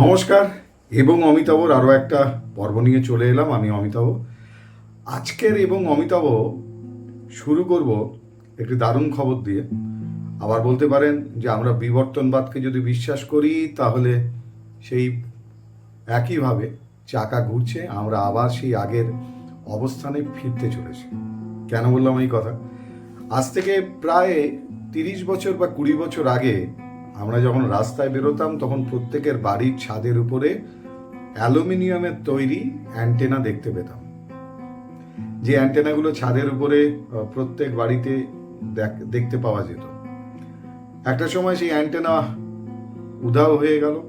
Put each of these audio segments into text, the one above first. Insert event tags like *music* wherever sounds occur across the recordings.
নমস্কার, এবং অমিতাভর আরও একটা পর্ব নিয়ে চলে এলাম, আমি অমিতাভ। আজকের এবং অমিতাভ শুরু করব একটি দারুণ খবর দিয়ে। আবার বলতে পারেন যে আমরা বিবর্তনবাদকে যদি বিশ্বাস করি, তাহলে সেই একইভাবে চাকা ঘুরছে, আমরা আবার সেই আগের অবস্থানে ফিরতে চলেছি। কেন বললাম এই কথা? আজ থেকে প্রায় তিরিশ বছর বা কুড়ি বছর আগে আমরা যখন রাস্তায় বেরোতাম, তখন প্রত্যেকের বাড়ির ছাদের উপরে অ্যালুমিনিয়ামের তৈরি অ্যান্টেনা দেখতে পেতাম। যে অ্যান্টেনাগুলো ছাদের উপরে প্রত্যেক বাড়িতে দেখ- দেখতে পাওয়া যেত। একটা সময় সেই অ্যান্টেনা উধাও হয়ে গেল।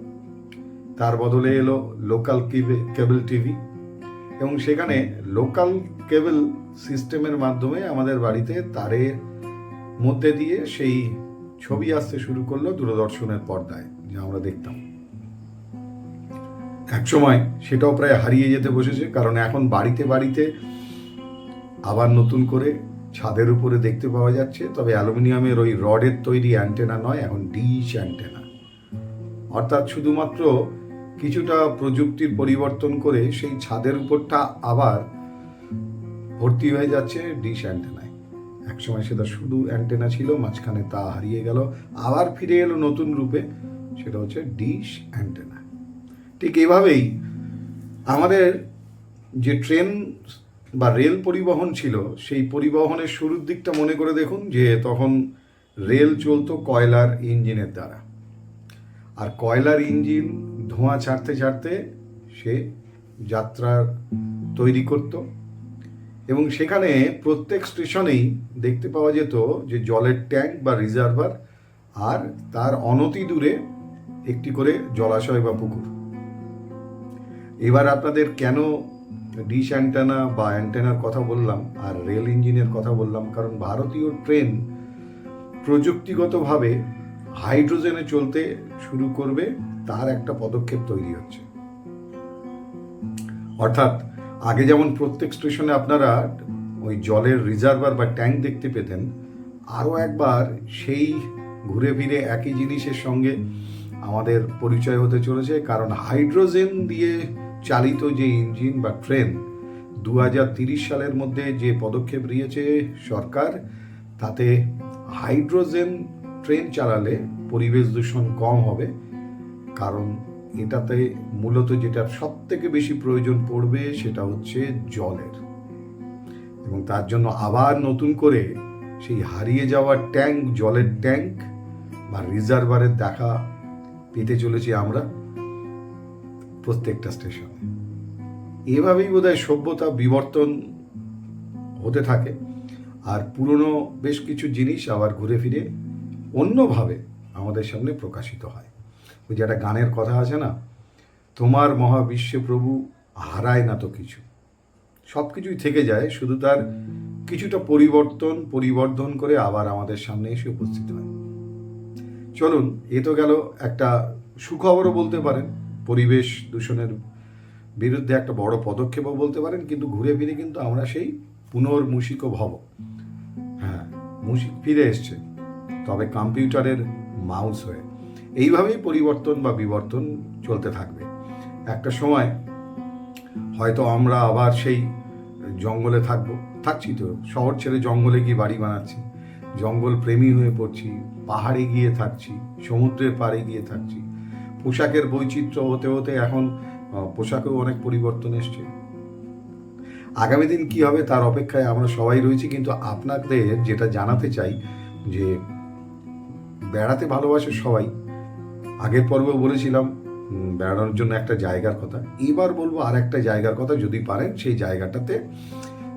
তার বদলে এলো লোকাল কেবল টিভি এবং সেখানে লোকাল কেবল সিস্টেমের মাধ্যমে আমাদের বাড়িতে তারের মধ্যে দিয়ে সেই ছবি আসতে শুরু করল দূরদর্শনের পর্দায়, যা আমরা দেখতাম। এক সময় সেটাও প্রায় হারিয়ে যেতে বসেছে, কারণ এখন বাড়িতে বাড়িতে আবার নতুন করে ছাদের উপরে দেখতে পাওয়া যাচ্ছে। তবে অ্যালুমিনিয়ামের ওই রডের তৈরি অ্যান্টেনা নয়, এখন ডিশ অ্যান্টেনা। অর্থাৎ শুধুমাত্র কিছুটা প্রযুক্তির পরিবর্তন করে সেই ছাদের উপরটা আবার ভর্তি হয়ে যাচ্ছে ডিশ অ্যান্টেনায়। একসময় সেটা শুধু অ্যান্টেনা ছিল, মাঝখানে তা হারিয়ে গেল। আবার ফিরে এলো নতুন রূপে, সেটা হচ্ছে ডিশ অ্যান্টেনা। ঠিক এভাবেই আমাদের যে ট্রেন বা রেল পরিবহন ছিল, সেই পরিবহনের শুরুর দিকটা মনে করে দেখুন, যে তখন রেল চলতো কয়লার ইঞ্জিনের দ্বারা। আর কয়লার ইঞ্জিন ধোঁয়া ছাড়তে ছাড়তে সে যাত্রার তৈরি করত। এবং সেখানে প্রত্যেক স্টেশনেই দেখতে পাওয়া যেত যে জলের ট্যাঙ্ক বা রিজার্ভার আর তার অনতি দূরে একটি করে জলাশয় বা পুকুর। এবার আপনাদের কেন ডিশ অ্যান্টেনা বা অ্যান্টেনার কথা বললাম আর রেল ইঞ্জিনের কথা বললাম, কারণ ভারতীয় ট্রেন প্রযুক্তিগতভাবে হাইড্রোজেনে চলতে শুরু করবে, তার একটা পদক্ষেপ তৈরি হচ্ছে। অর্থাৎ আগে যেমন প্রত্যেক স্টেশনে আপনারা ওই জলের রিজার্ভার বা ট্যাঙ্ক দেখতে পেতেন, আরও একবার সেই ঘুরে ফিরে একই জিনিসের সঙ্গে আমাদের পরিচয় হতে চলেছে, কারণ হাইড্রোজেন দিয়ে চালিত যে ইঞ্জিন বা ট্রেন দু সালের মধ্যে যে পদক্ষেপ নিয়েছে সরকার, তাতে হাইড্রোজেন ট্রেন চালালে পরিবেশ দূষণ কম হবে, কারণ এটাতে মূলত যেটা সব থেকে বেশি প্রয়োজন পড়বে সেটা হচ্ছে জলের। এবং তার জন্য আবার নতুন করে সেই হারিয়ে যাওয়া ট্যাঙ্ক, জলের ট্যাঙ্ক বা রিজার্ভারের দেখা পেতে চলেছি আমরা প্রত্যেকটা স্টেশনে এভাবেই বোধহয় সভ্যতা বিবর্তন হতে থাকে। আর পুরনো বেশ কিছু জিনিস আবার ঘুরে ফিরে অন্যভাবে আমাদের সামনে প্রকাশিত হয়। ওই যে একটা গানের কথা আছে না? তোমার মহাবিশ্বে প্রভু হারায় না তো কিছু। সব কিছুই থেকে যায়, শুধু তার কিছুটা পরিবর্তন, পরিবর্ধন করে আবার আমাদের সামনে এসে উপস্থিত হয়। চলুন, এ তো গেল একটা সুখবরও বলতে পারেন, পরিবেশ দূষণের বিরুদ্ধে একটা বড় পদক্ষেপও বলতে পারেন, কিন্তু ঘুরে ফিরে কিন্তু আমরা সেই পুনর্মূষিক ভব। হ্যাঁ মুশিক ফিরে এসছে, তবে কম্পিউটারের মাউস হয়ে। এইভাবেই পরিবর্তন বা বিবর্তন চলতে থাকবে। একটা সময় হয়তো আমরা আবার সেই জঙ্গলে থাকব। থাকছি তো, শহর ছেড়ে জঙ্গলে গিয়ে বাড়ি বানাচ্ছি। জঙ্গল প্রেমী হয়ে পড়ছি, পাহাড়ে গিয়ে থাকছি, সমুদ্রের পাড়ে গিয়ে থাকছি। পোশাকের বৈচিত্র্য হতে হতে এখন পোশাকেও অনেক পরিবর্তন এসছে। আগামী দিন কি হবে তার অপেক্ষায় আমরা সবাই রয়েছি, কিন্তু আপনাদের যেটা জানাতে চাই যে, বেড়াতে ভালোবাসে সবাই আগের পর্বে বলেছিলাম বেড়ানোর জন্য একটা জায়গার কথা। এবার বলব আর একটা জায়গার কথা, যদি পারেন সেই জায়গাটাতে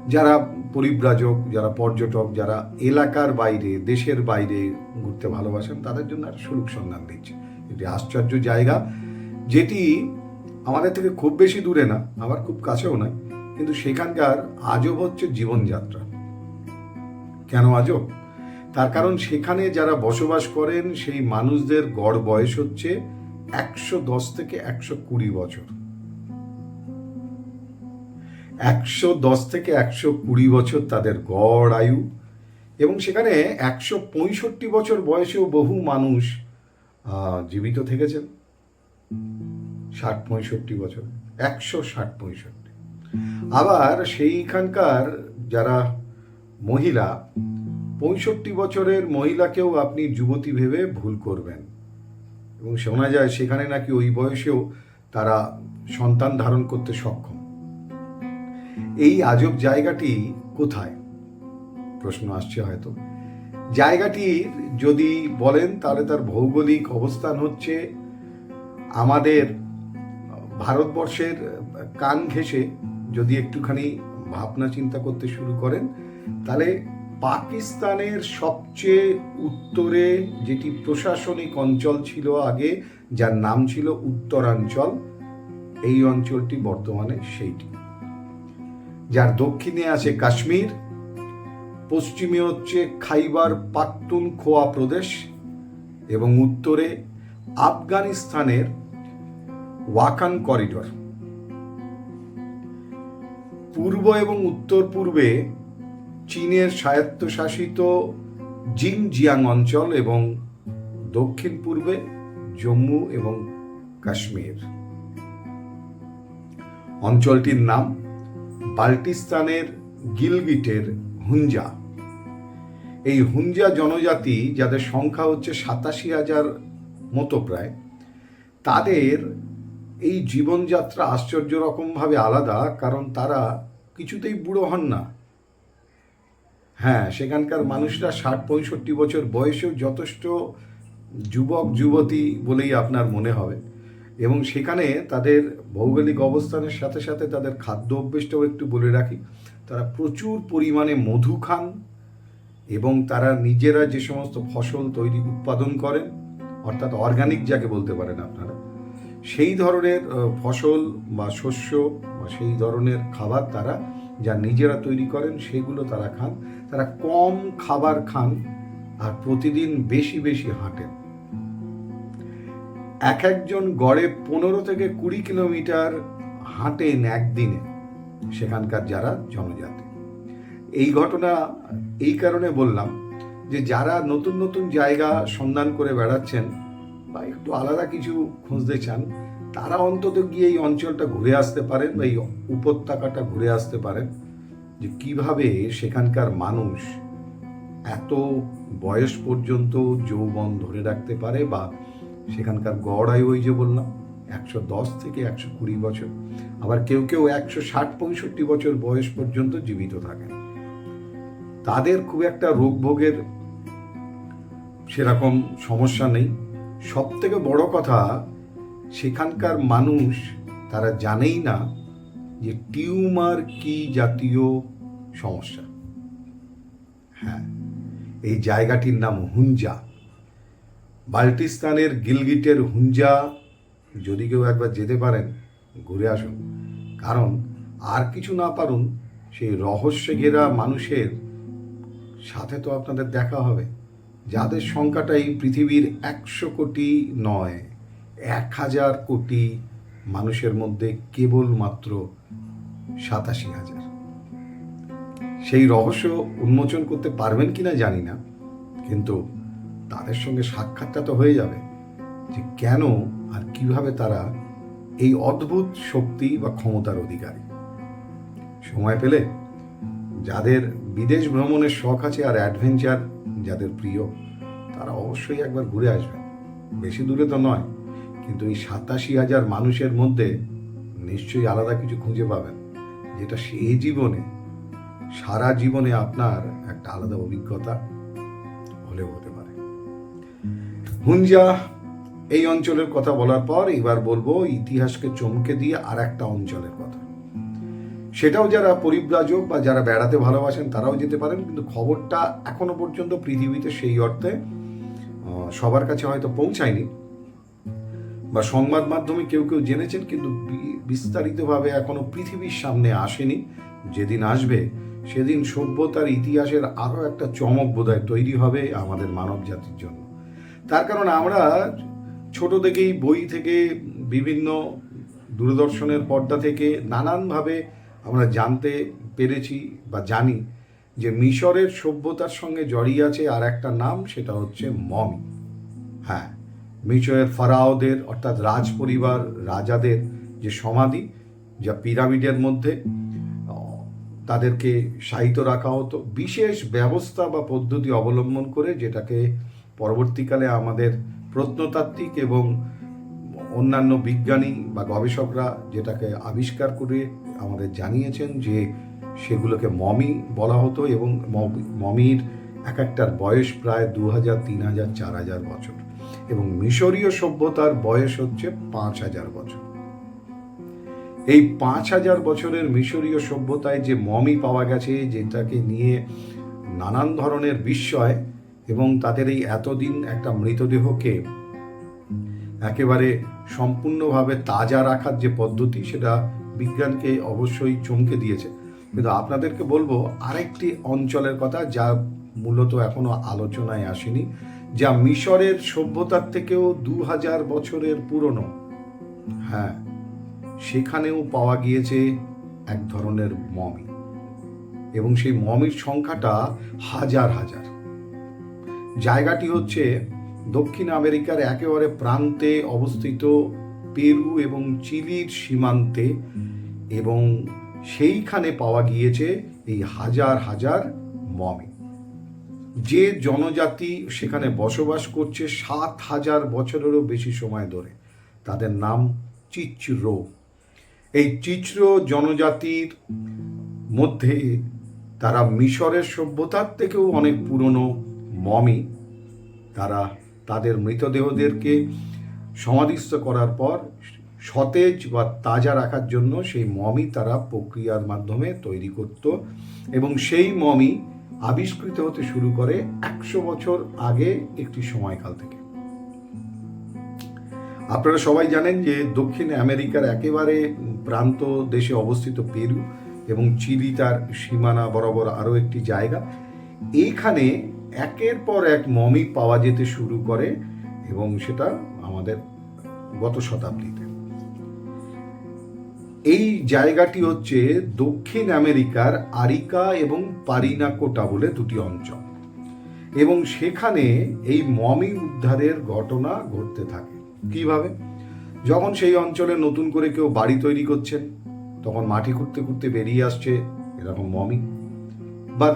যারা পরিব্রাজক, যারা পর্যটক, যারা এলাকার বাইরে, দেশের বাইরে ঘুরতে ভালোবাসেন, তাদের জন্য একটা সুলুক সন্ধান দিচ্ছে। একটি আশ্চর্য জায়গা, যেটি আমাদের থেকে খুব বেশি দূরে না, আবার খুব কাছেও নয়, কিন্তু সেখানকার আজব হচ্ছে জীবনযাত্রা। কেন আজব? তার কারণ সেখানে যারা বসবাস করেন, সেই মানুষদের গড় বয়স হচ্ছে একশো দশ থেকে একশো কুড়ি বছর। একশো দশ থেকে একশো কুড়ি বছর তাদের গড় আয়ু এবং সেখানে একশো পঁয়ষট্টি বছর বয়সেও বহু মানুষ জীবিত থেকেছেন। ষাট পঁয়ষট্টি বছর, একশো ষাট পঁয়ষট্টি। আবার সেইখানকার যারা মহিলা পঁয়ষট্টি বছরের মহিলাকেও আপনি যুবতী ভেবে ভুল করবেন। এবং শোনা যায় সেখানে নাকি ওই বয়সেও তারা সন্তান ধারণ করতে সক্ষম। এই আজব জায়গাটি কোথায়? প্রশ্ন আসছে হয়তো। জায়গাটির যদি বলেন, তাহলে তার ভৌগোলিক অবস্থান হচ্ছে আমাদের ভারতবর্ষের কান ঘেঁষে যদি একটুখানি ভাবনা চিন্তা করতে শুরু করেন, তাহলে পাকিস্তানের সবচেয়ে উত্তরে যেটি প্রশাসনিক অঞ্চল ছিল আগে, যার নাম ছিল উত্তরাঞ্চল, এই অঞ্চলটি বর্তমানে সেইটি। যার দক্ষিণে আছে কাশ্মীর, পশ্চিমে হচ্ছে খাইবার পাখতুন খোয়া প্রদেশ এবং উত্তরে আফগানিস্তানের ওয়াকান করিডর। পূর্ব এবং উত্তর পূর্বে চীনের স্বায়ত্তশাসিত জিনজিয়াং অঞ্চল এবং দক্ষিণ পূর্বে জম্মু এবং কাশ্মীর। অঞ্চলটির নাম বাল্টিস্তানের গিলগিটের হুঞ্জা এই হুঞ্জা জনজাতি, যাদের সংখ্যা হচ্ছে সাতাশি হাজার মতো প্রায়, তাদের এই জীবনযাত্রা আশ্চর্য রকমভাবে আলাদা, কারণ তারা কিছুতেই বুড়ো হন না। হ্যাঁ সেখানকার মানুষরা ষাট পঁয়ষট্টি বছর বয়সেও যথেষ্ট যুবক, যুবতী বলেই আপনার মনে হবে এবং সেখানে তাদের ভৌগোলিক অবস্থানের সাথে সাথে তাদের খাদ্য অভ্যেসটাও একটু বলে রাখি। তারা প্রচুর পরিমাণে মধু খান এবং তারা নিজেরা যে সমস্ত ফসল তৈরি, উৎপাদন করেন, অর্থাৎ অর্গানিক যাকে বলতে পারেন আপনারা, সেই ধরনের ফসল বা শস্য বা সেই ধরনের খাবার তারা যা নিজেরা তৈরি করেন, সেগুলো তারা খান। তারা কম খাবার খান আর প্রতিদিন বেশি বেশি হাঁটেন। এক একজন গড়ে পনেরো থেকে কুড়ি কিলোমিটার হাঁটেন একদিনে, সেখানকার যারা জনজাতি। এই ঘটনা, এই কারণে বললাম যে যারা নতুন নতুন জায়গা সন্ধান করে বেড়াচ্ছেন বা একটু আলাদা কিছু খুঁজতে চান, তারা অন্তত গিয়ে এই অঞ্চলটা ঘুরে আসতে পারেন বা এই উপত্যকাটা ঘুরে আসতে পারেন। যে কীভাবে সেখানকার মানুষ এত বয়স পর্যন্ত যৌবন ধরে রাখতে পারে বা সেখানকার গড় ওই যে বললাম, একশো দশ থেকে একশো কুড়ি বছর। আবার কেউ কেউ একশো ষাট পঁয়ষট্টি বছর বয়স পর্যন্ত জীবিত থাকেন। তাদের খুব একটা রোগ ভোগের সেরকম সমস্যা নেই। সব থেকে বড় কথা, সেখানকার মানুষ তারা জানেই না যে টিউমার কি জাতীয় সমস্যা? হ্যাঁ এই জায়গাটির নাম হুঞ্জা। বাল্টিস্তানের গিলগিটের হুঞ্জা, যদি কেউ একবার যেতে পারেন, ঘুরে আসুন। কারণ আর কিছু না পারুন, সেই রহস্যে ঘেরা মানুষের সাথে তো আপনাদের দেখা হবে। যাদের সংখ্যাটা এই পৃথিবীর একশো কোটি নয়, এক হাজার কোটি মানুষের মধ্যে কেবলমাত্র সাতাশি হাজার। সেই রহস্য উন্মোচন করতে পারবেন কিনা জানি না, কিন্তু তাদের সঙ্গে সাক্ষাৎটা তো হয়ে যাবে যে কেন আর কীভাবে তারা এই অদ্ভুত শক্তি বা ক্ষমতার অধিকারী। সময় পেলে যাদের বিদেশ ভ্রমণের শখ আছে আর অ্যাডভেঞ্চার যাদের প্রিয়, তারা অবশ্যই একবার ঘুরে আসবেন। বেশি দূরে তো নয়, কিন্তু এই সাতাশি হাজার মানুষের মধ্যে নিশ্চয়ই আলাদা কিছু খুঁজে পাবেন। যেটা সেই জীবনে, সারা জীবনে আপনার একটা আলাদা অভিজ্ঞতা হলেও হতে পারে। হুঞ্জা, এই অঞ্চলের কথা বলার পর এবার বলব, ইতিহাসকে চমকে দিয়ে আর একটা অঞ্চলের কথা। সেটাও যারা পরিব্রাজক বা যারা বেড়াতে ভালোবাসেন তারাও যেতে পারেন, কিন্তু খবরটা এখনও পর্যন্ত পৃথিবীতে সেই অর্থে সবার কাছে হয়তো পৌঁছায়নি। বা সংবাদ মাধ্যমে কেউ কেউ জেনেছেন, কিন্তু বিস্তারিতভাবে এখনও পৃথিবীর সামনে আসেনি। যেদিন আসবে, সেদিন সভ্যতার ইতিহাসের আরও একটা চমক বোধহয় তৈরি হবে আমাদের মানব জাতির জন্য। তার কারণ আমরা ছোট থেকেই বই থেকে বিভিন্ন দূরদর্শনের পর্দা থেকে নানানভাবে আমরা জানতে পেরেছি বা জানি যে মিশরের সভ্যতার সঙ্গে জড়িয়ে আছে আর একটা নাম, সেটা হচ্ছে মমি। হ্যাঁ মিশরের ফারাওদের, অর্থাৎ রাজ পরিবার রাজাদের যে সমাধি, যা পিরামিডের মধ্যে, তাদেরকে শায়িত রাখা হতো, বিশেষ ব্যবস্থা বা পদ্ধতি অবলম্বন করে যেটাকে পরবর্তীকালে আমাদের প্রত্নতাত্ত্বিক এবং অন্যান্য বিজ্ঞানী বা গবেষকরা যেটাকে আবিষ্কার করে আমাদের জানিয়েছেন যে সেগুলোকে মমি বলা হতো এবং মমি- মমির এক একটার বয়স প্রায় দু হাজার তিন হাজার চার হাজার বছর। এবং মিশরীয় সভ্যতার বয়স হচ্ছে পাঁচ হাজার বছর। এই পাঁচ হাজার বছরের মিশরীয় সভ্যতায় যে মমি পাওয়া গেছে, যেটাকে নিয়ে নানান ধরনের বিস্ময় এবং তাদের এই এতদিন একটা মৃতদেহকে একেবারে সম্পূর্ণভাবে তাজা রাখার যে পদ্ধতি, সেটা বিজ্ঞানকে অবশ্যই চমকে দিয়েছে। কিন্তু আপনাদেরকে বলব, আরেকটি অঞ্চলের কথা যা মূলত এখনও আলোচনায় আসেনি যা মিশরের সভ্যতার থেকেও দু হাজার বছরের পুরনো। হ্যাঁ সেখানেও পাওয়া গিয়েছে এক ধরনের মমি। এবং সেই মমির সংখ্যাটা হাজার হাজার। জায়গাটি হচ্ছে দক্ষিণ আমেরিকার একেবারে প্রান্তে অবস্থিত পেরু এবং চিলির সীমান্তে এবং সেইখানে পাওয়া গিয়েছে এই হাজার হাজার মমি। যে জনজাতি সেখানে বসবাস করছে সাত হাজার বছরেরও বেশি সময় ধরে। তাদের নাম চিচরো। এই চিচরো জনজাতির মধ্যে তারা মিশরের সভ্যতার থেকেও অনেক পুরনো মমি। তারা তাদের মৃতদেহদেরকে সমাধিস্থ করার পর সতেজ বা তাজা রাখার জন্য সেই মমি তারা প্রক্রিয়ার মাধ্যমে তৈরি করত এবং সেই মমি আবিষ্কৃত হতে শুরু করে একশো বছর আগে একটি সময়কাল থেকে। আপনারা সবাই জানেন যে দক্ষিণ আমেরিকার একেবারে প্রান্ত দেশে অবস্থিত পেরু এবং চিলি তার সীমানা বরাবর আরও একটি জায়গা। এইখানে একের পর এক মমি পাওয়া যেতে শুরু করে এবং সেটা আমাদের গত শতাব্দীতে। এই জায়গাটি হচ্ছে দক্ষিণ আমেরিকার আরিকা এবং পারিনাকোটা বলে দুটি অঞ্চল। এবং সেখানে এই মমি উদ্ধারের ঘটনা ঘটতে থাকে। কীভাবে? যখন সেই অঞ্চলে নতুন করে কেউ বাড়ি তৈরি করছেন, তখন মাটি খুঁড়তে খুঁড়তে বেরিয়ে আসছে এরকম মমি। বা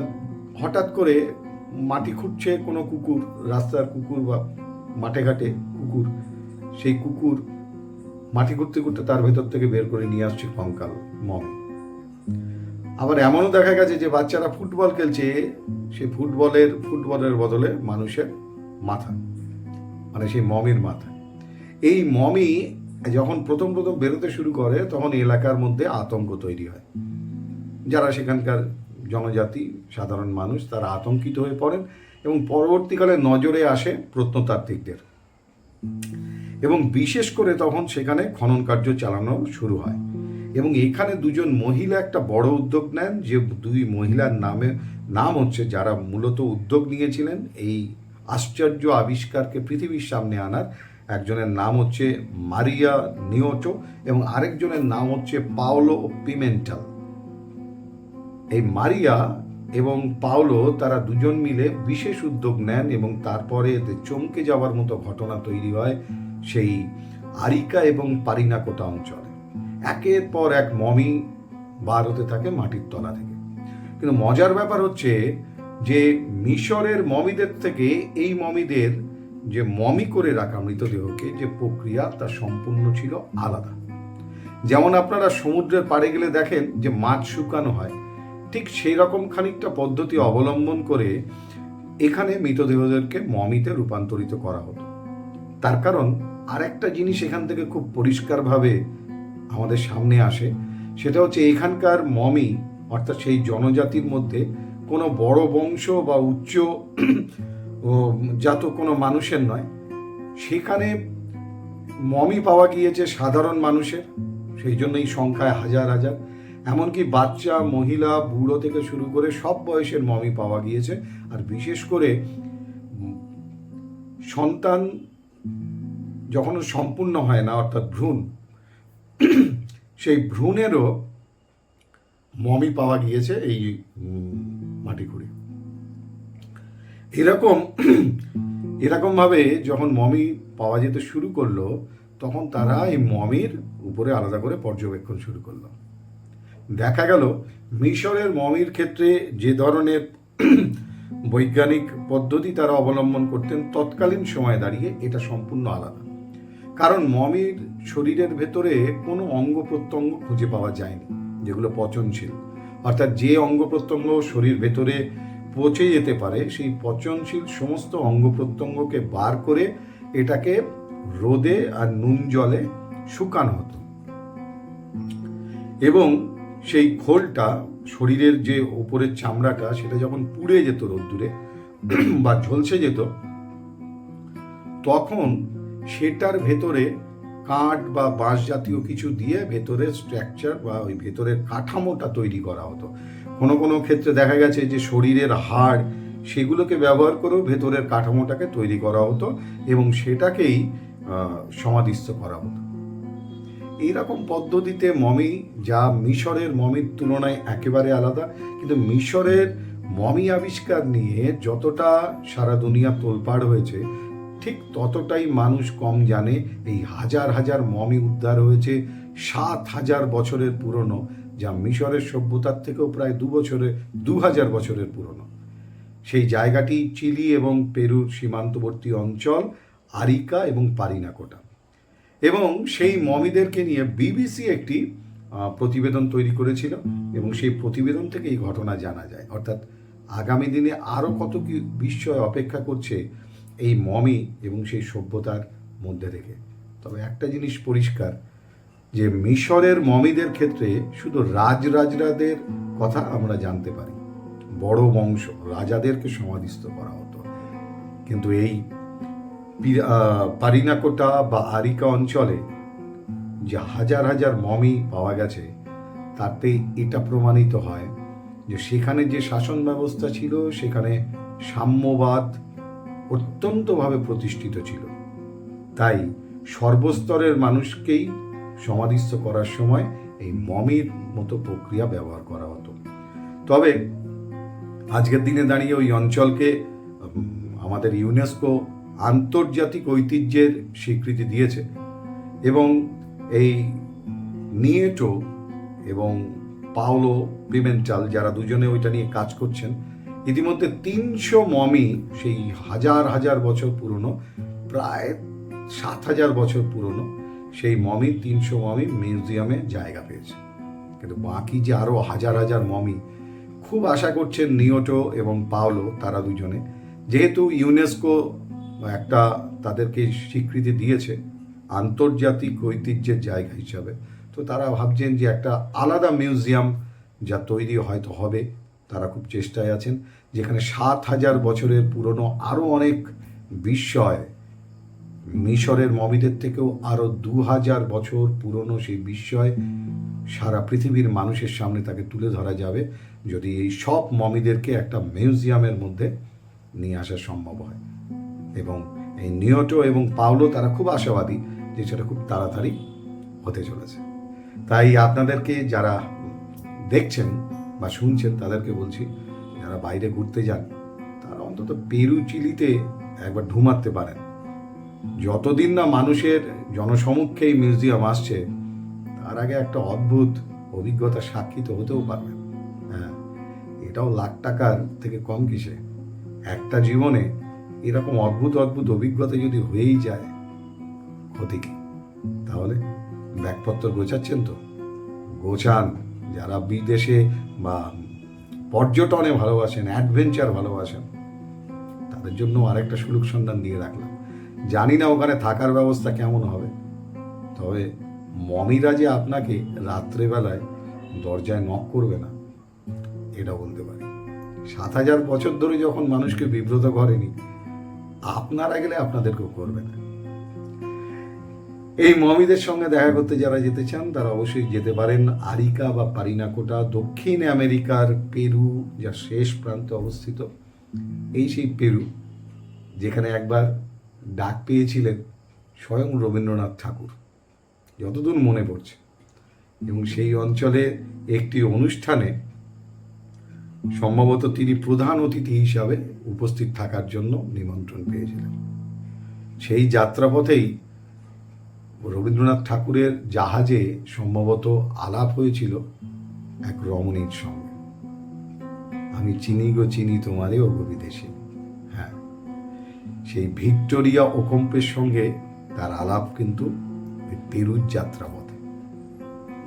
হঠাৎ করে মাটি খুঁড়ছে কোনো কুকুর, রাস্তার কুকুর বা মাঠে ঘাটে কুকুর, সেই কুকুর মাটি করতে করতে তার ভেতর থেকে বের করে নিয়ে আসছে কঙ্কাল, মমি। আবার এমনও দেখা গেছে যে বাচ্চারা ফুটবল খেলছে সেই ফুটবলের ফুটবলের বদলে মানুষের মাথা মানে সেই মমির মাথা। এই মমি যখন প্রথম প্রথম বেরোতে শুরু করে, তখন এলাকার মধ্যে আতঙ্ক তৈরি হয়। যারা সেখানকার জনজাতি, সাধারণ মানুষ, তারা আতঙ্কিত হয়ে পড়েন এবং পরবর্তীকালে নজরে আসে প্রত্নতাত্ত্বিকদের। এবং বিশেষ করে তখন সেখানে খনন কার্য চালানো শুরু হয়। এবং এখানে দুজন মহিলা একটা বড় উদ্যোগ নেন, যে দুই মহিলার নামে, নাম হচ্ছে যারা মূলত উদ্যোগ নিয়েছিলেন, এই আশ্চর্য আবিষ্কারকে পৃথিবীর সামনে আনার। একজনের নাম হচ্ছে মারিয়া নিওটো এবং আরেকজনের নাম হচ্ছে পাওলো পিমেন্টাল। এই মারিয়া এবং পাওলো তারা দুজন মিলে বিশেষ উদ্যোগ নেন এবং তারপরে এতে চমকে যাওয়ার মতো ঘটনা তৈরি হয়। সেই আরিকা এবং পারিনাকোটা অঞ্চলে। একের পর এক মমি বার হতে থাকে মাটির তলা থেকে। কিন্তু মজার ব্যাপার হচ্ছে যে মিশরের মমিদের থেকে এই মমিদের যে মমি করে রাখা মৃতদেহকে যে প্রক্রিয়া তা সম্পূর্ণ ছিল আলাদা। যেমন আপনারা সমুদ্রের পাড়ে গেলে দেখেন যে মাছ শুকানো হয়, ঠিক সেই রকম খানিকটা পদ্ধতি অবলম্বন করে এখানে মৃতদেহদেরকে মমিতে রূপান্তরিত করা হতো। তার কারণ আরেকটা জিনিস এখান থেকে খুব পরিষ্কারভাবে আমাদের সামনে আসে, সেটা হচ্ছে এখানকার মমি, অর্থাৎ সেই জনজাতির মধ্যে কোনো বড় বংশ বা উচ্চ *clears throat* জাত কোনো মানুষের নয়। সেখানে মমি পাওয়া গিয়েছে সাধারণ মানুষের, সেই জন্য এই সংখ্যায় হাজার হাজার। এমনকি বাচ্চা, মহিলা, বুড়ো থেকে শুরু করে সব বয়সের মমি পাওয়া গিয়েছে। আর বিশেষ করে সন্তান যখন সম্পূর্ণ হয় না, অর্থাৎ ভ্রূণ, সেই ভ্রূণেরও মমি পাওয়া গিয়েছে এই মাটি খুঁড়ে। এরকম, এরকমভাবে যখন মমি পাওয়া যেতে শুরু করল, তখন তারা এই মমির উপরে আলাদা করে পর্যবেক্ষণ শুরু করল। দেখা গেল, মিশরের মমির ক্ষেত্রে যে ধরনের বৈজ্ঞানিক পদ্ধতি তারা অবলম্বন করতেন, তৎকালীন সময়ে দাঁড়িয়ে এটা সম্পূর্ণ আলাদা। কারণ মমির শরীরের ভেতরে কোনো অঙ্গ প্রত্যঙ্গ খুঁজে পাওয়া যায়নি, যেগুলো পচনশীল। অর্থাৎ যে অঙ্গ প্রত্যঙ্গ শরীর ভেতরে পচে যেতে পারে, সেই পচনশীল সমস্ত অঙ্গ প্রত্যঙ্গকে বার করে এটাকে রোদে আর নুন জলে শুকানো হতো। এবং সেই খোলটা শরীরের যে ওপরের চামড়াটা, সেটা যখন পুড়ে যেত রোদ্দুরে বা ঝলসে যেত, তখন সেটার ভেতরে কাঠ বা বাঁশ জাতীয় কিছু দিয়ে ভেতরের স্ট্রাকচার বা ওই ভেতরের কাঠামোটা তৈরি করা হতো। কোনো কোনো ক্ষেত্রে দেখা গেছে যে শরীরের হাড়, সেগুলোকে ব্যবহার করেও ভেতরের কাঠামোটাকে তৈরি করা হতো এবং সেটাকেই সমাধিস্থ করা হতো। এইরকম পদ্ধতিতে মমি, যা মিশরের মমির তুলনায় একেবারে আলাদা, কিন্তু মিশরের মমি আবিষ্কার নিয়ে যতটা সারা দুনিয়া তোলপাড় হয়েছে ঠিক ততটাই মানুষ কম জানে এই হাজার হাজার মমি উদ্ধার হয়েছে সাত হাজার বছরের পুরনো, যা মিশরের সভ্যতার থেকেও প্রায় দু বছরের দু হাজার বছরের পুরনো। সেই জায়গাটি চিলি এবং পেরুর সীমান্তবর্তী অঞ্চল, আরিকা এবং পারিনাকোটা। এবং সেই মমিদেরকে নিয়ে বিবিসি একটি প্রতিবেদন তৈরি করেছিল এবং সেই প্রতিবেদন থেকে এই ঘটনা জানা যায়। অর্থাৎ আগামী দিনে আরও কত কি বিস্ময় অপেক্ষা করছে এই মমি এবং সেই সভ্যতার মধ্যে থেকে। তবে একটা জিনিস পরিষ্কার, যে মিশরের মমিদের ক্ষেত্রে শুধু রাজরাজরাদের কথা আমরা জানতে পারি। বড় বংশ, রাজাদেরকে সমাধিস্থ করা হতো। কিন্তু এই পারিনাকোটা বা আরিকা অঞ্চলে যে হাজার হাজার মমি পাওয়া গেছে তাতে এটা প্রমাণিত হয় যে সেখানে যে শাসন ব্যবস্থা ছিল, সেখানে সাম্যবাদ অত্যন্তভাবে প্রতিষ্ঠিত ছিল। তাই সর্বস্তরের মানুষকেই সমাধিস্থ করার সময় এই মমির মতো প্রক্রিয়া ব্যবহার করা হতো। তবে আজকের দিনে দাঁড়িয়ে ওই অঞ্চলকে আমাদের ইউনেস্কো আন্তর্জাতিক ঐতিহ্যের স্বীকৃতি দিয়েছে এবং এই নিয়েটো এবং পাওলো পিমেন্টাল যারা দুজনে ওইটা নিয়ে কাজ করছেন ইতিমধ্যে তিনশো মমি সেই হাজার হাজার বছর পুরনো, প্রায় সাত হাজার বছর পুরনো সেই মমি তিনশো মমি মিউজিয়ামে জায়গা পেয়েছে। কিন্তু বাকি যে আরও হাজার হাজার মমি খুব আশা করছেন নিওটো এবং পাওলো, তারা দুজনে, যেহেতু ইউনেস্কো একটা তাদেরকে স্বীকৃতি দিয়েছে আন্তর্জাতিক ঐতিহ্যের জায়গা হিসাবে, তো তারা ভাবছেন যে একটা আলাদা মিউজিয়াম যা তৈরি হয়তো হবে তারা খুব চেষ্টায় আছেন, যেখানে সাত হাজার বছরের পুরনো আরও অনেক বিস্ময় মিশরের মমিদের থেকেও আরও দু হাজার বছর পুরনো সেই বিস্ময় সারা পৃথিবীর মানুষের সামনে তাকে তুলে ধরা যাবে যদি এই সব মমিদেরকে একটা মিউজিয়ামের মধ্যে নিয়ে আসা সম্ভব হয়। এবং এই নিওটো এবং পাওলো তারা খুব আশাবাদী যে সেটা খুব তাড়াতাড়ি হতে চলেছে। তাই আপনাদেরকে যারা দেখছেন বা শুনছেন তাদেরকে বলছি, যারা বাইরে ঘুরতে যান, তারা অন্তত পেরু চিলিতে একবার ঢুমাতে পারেন। যতদিন না মানুষের জনসমক্ষে এই মিউজিয়াম আসছে, তার আগে একটা অদ্ভুত অভিজ্ঞতা সাক্ষী তো হতেও পারবেন। হ্যাঁ এটাও লাখ টাকার থেকে কম কিসে? একটা জীবনে এরকম অদ্ভুত অদ্ভুত অভিজ্ঞতা যদি হয়েই যায়, ক্ষতি কি? তাহলে ব্যাগপত্র গোছাচ্ছেন তো? গোছান। যারা বিদেশে বা পর্যটনে ভালোবাসেন অ্যাডভেঞ্চার ভালোবাসেন, তাদের জন্য আরেকটা সুযোগ সন্ধান দিয়ে রাখলাম। জানি না ওখানে থাকার ব্যবস্থা কেমন হবে। তবে মমিরা যে আপনাকে রাত্রেবেলায় দরজায় নক করবে না, এটা বলতে পারি। সাত হাজার বছর ধরে যখন মানুষকে বিব্রত করেনি, আপনারা গেলে আপনাদেরকেও করবে না। এই মমিদের সঙ্গে দেখা করতে যারা যেতে চান, তারা অবশ্যই যেতে পারেন আরিকা বা পারিনাকোটা, দক্ষিণ আমেরিকার পেরু যা শেষ প্রান্তে অবস্থিত। এই সেই পেরু, যেখানে একবার ডাক পেয়েছিলেন স্বয়ং রবীন্দ্রনাথ ঠাকুর। যতদূর মনে পড়ছে। এবং সেই অঞ্চলে একটি অনুষ্ঠানে সম্ভবত তিনি প্রধান অতিথি হিসাবে উপস্থিত থাকার জন্য নিমন্ত্রণ পেয়েছিলেন। সেই যাত্রাপথেই রবীন্দ্রনাথ ঠাকুরের জাহাজে সম্ভবত আলাপ হয়েছিল এক রমণীর সঙ্গে। আমি চিনি গো, চিনি তোমারে ও গো বিদেশি। হ্যাঁ সেই ভিক্টোরিয়া ওকম্পের সঙ্গে তার আলাপ কিন্তু ওই পেরুর যাত্রাপথে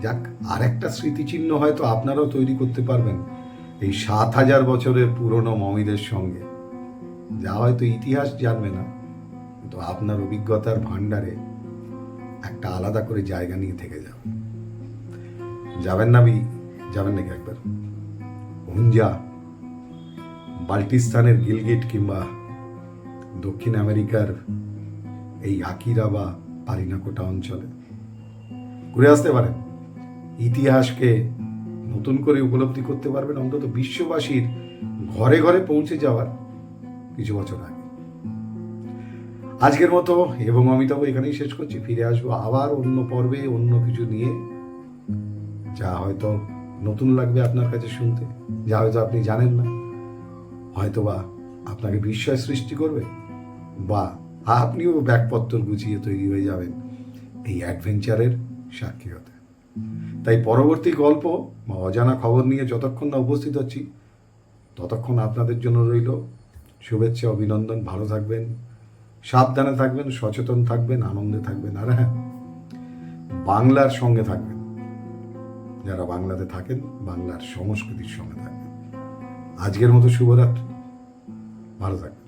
যাক আর একটা স্মৃতিচিহ্ন হয়তো আপনারাও তৈরি করতে পারবেন এই সাত হাজার বছরের পুরনো মমিদের সঙ্গে। যা হয়তো ইতিহাস জানবে না, কিন্তু আপনার অভিজ্ঞতার ভাণ্ডারে একটা আলাদা করে জায়গা নিয়ে থেকে যাবে যাবেন না বি যাবেন নাকি একবার? হুঞ্জা বাল্টিস্তানের গিলগিট কিংবা দক্ষিণ আমেরিকার এই আকিরা বা পারিনাকোটা অঞ্চলে। ঘুরে আসতে পারেন। ইতিহাসকে নতুন করে উপলব্ধি করতে পারবেন। অন্তত বিশ্ববাসীর ঘরে ঘরে পৌঁছে যাওয়ার কিছু বছর আগে। আজকের মতো এবং আমি অমিতাভ এখানেই শেষ করছি। ফিরে আসব আবার অন্য পর্বে, অন্য কিছু নিয়ে। যা হয়তো নতুন লাগবে আপনার কাছে শুনতে, যা হয়তো আপনি জানেন না। হয়তোবা আপনাকে বিস্ময় সৃষ্টি করবে, বা আপনিও ব্যাগপত্র গুছিয়ে তৈরি হয়ে যাবেন এই অ্যাডভেঞ্চারের সাক্ষী হতে তাই পরবর্তী গল্প বা অজানা খবর নিয়ে যতক্ষণ না উপস্থিত হচ্ছি, ততক্ষণ আপনাদের জন্য রইল। শুভেচ্ছা, অভিনন্দন, ভালো থাকবেন। সাবধানে থাকবেন, সচেতন থাকবেন, আনন্দে থাকবেন। আর হ্যাঁ বাংলার সঙ্গে থাকবেন। যারা বাংলাতে থাকেন, বাংলার সংস্কৃতির সঙ্গে থাকবেন। আজকের মতো শুভরাত্রি। ভালো থাকবেন।